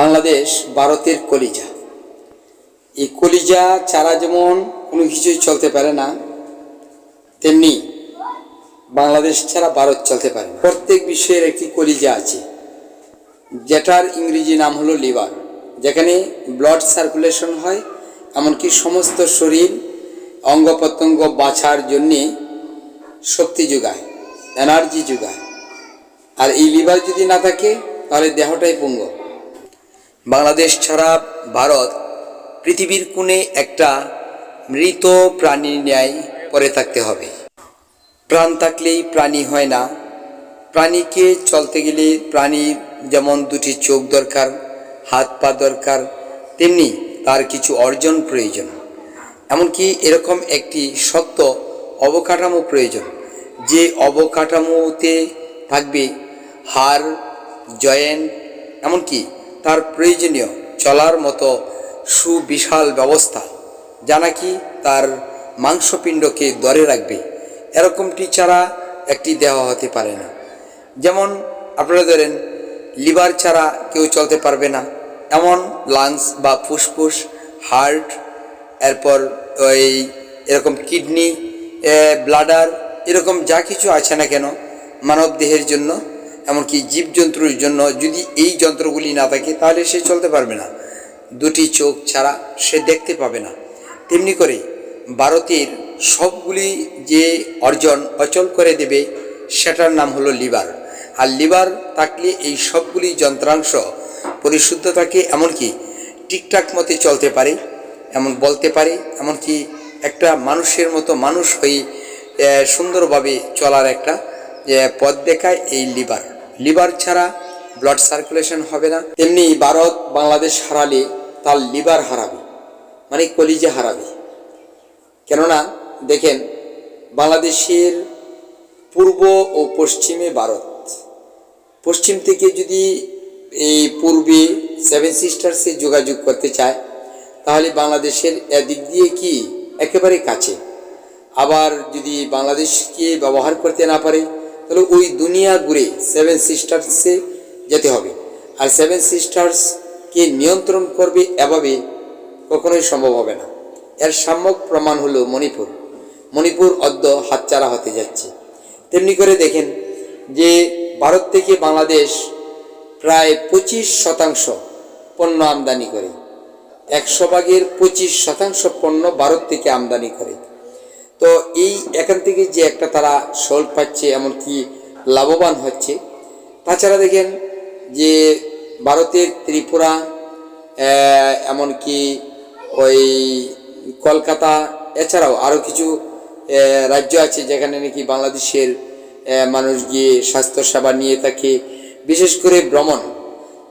বাংলাদেশ ভারতের কলিজা। এই কলিজা ছাড়া যেমন কোনো কিছুই চলতে পারে না, তেমনি বাংলাদেশ ছাড়া ভারত চলতে পারে প্রত্যেক বিশ্বের একটি কলিজা আছে, যেটার ইংরেজি নাম হলো লিভার, যেখানে ব্লাড সার্কুলেশন হয়, এমনকি সমস্ত শরীর অঙ্গ প্রত্যঙ্গ বাছার জন্যে শক্তি যোগায় এনার্জি যোগায়। আর এই লিভার যদি না থাকে, তাহলে দেহটাই পুঙ্গ। বাংলাদেশ ছাড়া ভারত পৃথিবীর কোণে একটা মৃত প্রাণীর ন্যায় পরে থাকতে হবে। প্রাণ থাকলেই প্রাণী হয় না। প্রাণীকে চলতে গেলে প্রাণীর যেমন দুটি চোখ দরকার, হাত পা দরকার, তেমনি তার কিছু অর্জন প্রয়োজন। এমনকি এরকম একটি শক্ত অবকাঠামো প্রয়োজন, যে অবকাঠামোতে থাকবে হাড় জয়েন্ট এমনকি তার প্রয়োজনীয় চলার মতো সুবিশাল ব্যবস্থা, যা নাকি তার মাংসপিণ্ডকে ধরে রাখবে। এরকমটি ছাড়া একটি দেহ হতে পারে না। যেমন আপনারা ধরেন, লিভার ছাড়া কেউ চলতে পারবে না। এমন লাংস বা ফুসফুস, হার্ট, এরপর ওই এরকম কিডনি ব্লাডার, এরকম যা কিছু আছে না কেন মানব দেহের জন্য এমনকি জীবজন্তুর জন্য যদি এই যন্ত্রগুলি না থাকে, তাহলে সে চলতে পারবে না। দুটি চোখ ছাড়া সে দেখতে পাবে না। তেমনি করে ভারতের সবগুলি যে অর্জন অচল করে দেবে, সেটার নাম হলো লিভার। আর লিভার থাকলে এই সবগুলি যন্ত্রাংশ পরিশুদ্ধ থাকে এমনকি ঠিকঠাক মতে চলতে পারে, এমন বলতে পারে, এমনকি একটা মানুষের মতো মানুষ হয়ে সুন্দরভাবে চলার একটা পথ দেখায় এই লিভার। লিভার ছাড়া ব্লাড সার্কুলেশন হবে না। তেমনি ভারত বাংলাদেশ হারালে তার লিভার হারাবে মানে কলিজা হারাবে। কেননা, দেখেন, বাংলাদেশের পূর্ব ও পশ্চিমে ভারত। পশ্চিম থেকে যদি এই পূর্বে সেভেন সিস্টার্সে যোগাযোগ করতে চায়, তাহলে বাংলাদেশের এদিক দিয়ে কি একেবারে কাছে। আবার যদি বাংলাদেশকে ব্যবহার করতে না পারে তাহলে ওই দুনিয়া ঘুরে সেভেন সিস্টার্সে যেতে হবে। আর সেভেন সিস্টার্সকে নিয়ন্ত্রণ করবে এভাবে কখনোই সম্ভব হবে না। এর সাম্যক প্রমাণ হলো মণিপুর। মণিপুর অদ্য হাতচারা হতে যাচ্ছে। তেমনি করে দেখেন যে ভারত থেকে বাংলাদেশ প্রায় পঁচিশ শতাংশ পণ্য আমদানি করে। একশো ভাগের পঁচিশ শতাংশ পণ্য ভারত থেকে আমদানি করে। তো এই এখান থেকে যে একটা তারা শোল পাচ্ছে, এমনকি লাভবান হচ্ছে। তাছাড়া দেখেন যে ভারতের ত্রিপুরা এমনকি ওই কলকাতা, এছাড়াও আরও কিছু রাজ্য আছে যেখানে নাকি বাংলাদেশের মানুষ গিয়ে স্বাস্থ্যসেবা নিয়ে থাকে, বিশেষ করে ভ্রমণ।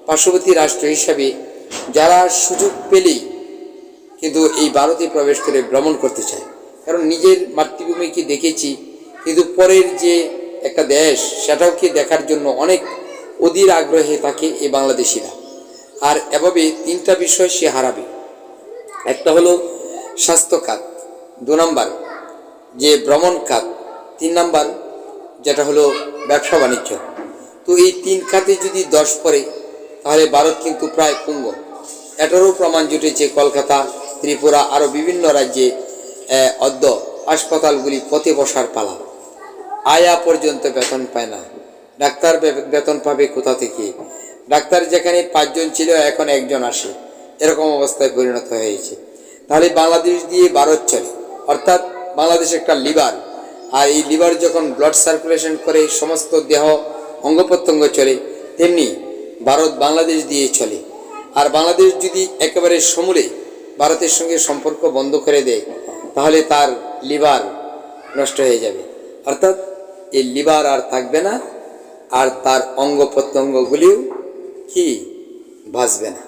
পার্শ্ববর্তী রাষ্ট্র হিসাবে যারা সুযোগ পেলেই কিন্তু এই ভারতে প্রবেশ করে ভ্রমণ করতে চায়। কারণ নিজের মাতৃভূমিকে দেখেছি, কিন্তু পরের যে একটা দেশ সেটাকে দেখার জন্য অনেক অধীর আগ্রহে থাকে এই বাংলাদেশিরা। আর এভাবে তিনটা বিষয় সে হারাবে। একটা হলো স্বাস্থ্য খাত, দু নম্বর যে ভ্রমণ খাত, তিন নম্বর যেটা হলো ব্যবসা বাণিজ্য। তো এই তিন খাতে যদি দশ পড়ে, তাহলে ভারত কিন্তু প্রায় পুঙ্গ এটারও প্রমাণ জুটেছে কলকাতা, ত্রিপুরা আরও বিভিন্ন রাজ্যে অদ্য হাসপাতালগুলি পথে বসার পালা। আয়া পর্যন্ত বেতন পায় না। ডাক্তার বেতন পাবে কোথা থেকে? ডাক্তার যেখানে পাঁচজন ছিল, এখন একজন আসে। এরকম অবস্থায় পরিণত হয়েছে। তাহলে বাংলাদেশ দিয়ে ভারত চলে। অর্থাৎ বাংলাদেশ একটা লিভার। আর এই লিভার যখন ব্লাড সার্কুলেশন করে, সমস্ত দেহ অঙ্গ প্রত্যঙ্গ চলে, তেমনি ভারত বাংলাদেশ দিয়ে চলে। আর বাংলাদেশ যদি একেবারে সমূলে ভারতের সঙ্গে সম্পর্ক বন্ধ করে দেয় তাহলে তার লিভার নষ্ট হয়ে যাবে। অর্থাৎ এই লিভার আর থাকবে না, আর তার অঙ্গ প্রত্যঙ্গগুলিও কি? ভাসবে না।